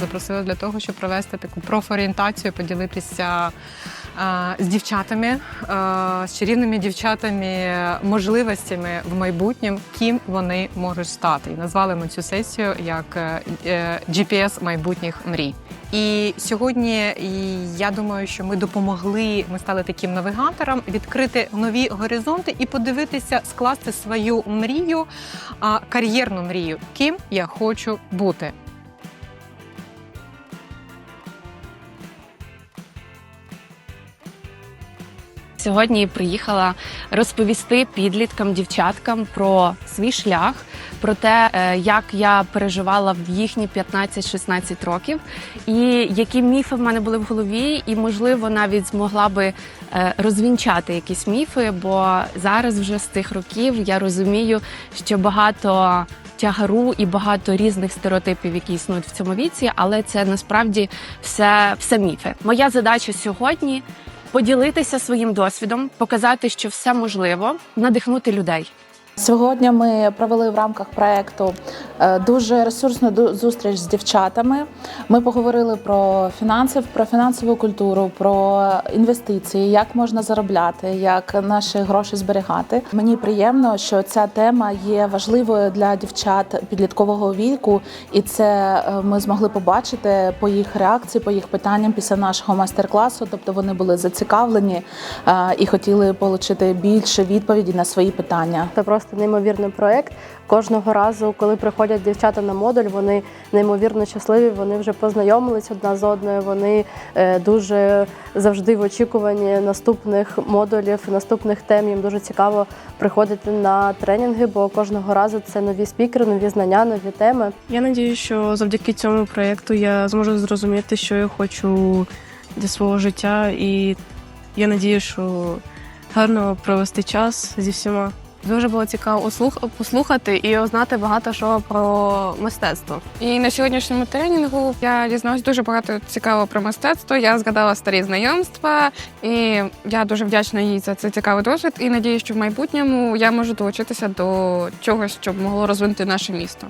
запросила для того, щоб провести таку профорієнтацію, поділитися з дівчатами, з чарівними дівчатами можливостями в майбутньому, ким вони можуть стати. І назвали ми цю сесію як е, е, GPS майбутніх мрій. І сьогодні я думаю, що ми допомогли. Ми стали таким навігатором відкрити нові горизонти і подивитися, скласти свою мрію, кар'єрну мрію, ким я хочу бути. Сьогодні приїхала розповісти підліткам, дівчаткам про свій шлях, про те, е, як я переживала в їхні 15-16 років, і які міфи в мене були в голові, і можливо навіть змогла би е, розвінчати якісь міфи. Бо зараз вже з тих років я розумію, що багато. Тягару і багато різних стереотипів, які існують в цьому віці, але це насправді все, все міфи. Моя задача сьогодні поділитися своїм досвідом, показати, що все можливо, надихнути людей. Сьогодні ми провели в рамках проекту е, дуже ресурсну зустріч з дівчатами. Ми поговорили про фінанси, про фінансову культуру, про інвестиції, як можна заробляти, як наші гроші зберігати. Мені приємно, що ця тема є важливою для дівчат підліткового віку, і це е, ми змогли побачити по їх реакції, по їх питанням після нашого майстер-класу. Тобто вони були зацікавлені е, і хотіли отримати більше відповіді на свої питання. Це просто неймовірний проект. Кожного разу, коли приходять дівчата на модуль, вони неймовірно щасливі. Вони вже познайомились одна з одною. Вони е, дуже завжди в очікуванні наступних модулів, наступних тем. Їм дуже цікаво приходити на тренінги, бо кожного разу це нові спікери, нові знання, нові теми. Я надію, що завдяки цьому проєкту я зможу зрозуміти, що я хочу для свого життя, і я надію, що гарно провести час зі всіма. Дуже було цікаво послухати і узнати багато що про мистецтво. І на сьогоднішньому тренінгу я дізналась дуже багато цікавого про мистецтво. Я згадала старі знайомства, і я дуже вдячна їй за цей цікавий досвід. І надію, що в майбутньому я можу долучитися до чогось, щоб могло розвинути наше місто.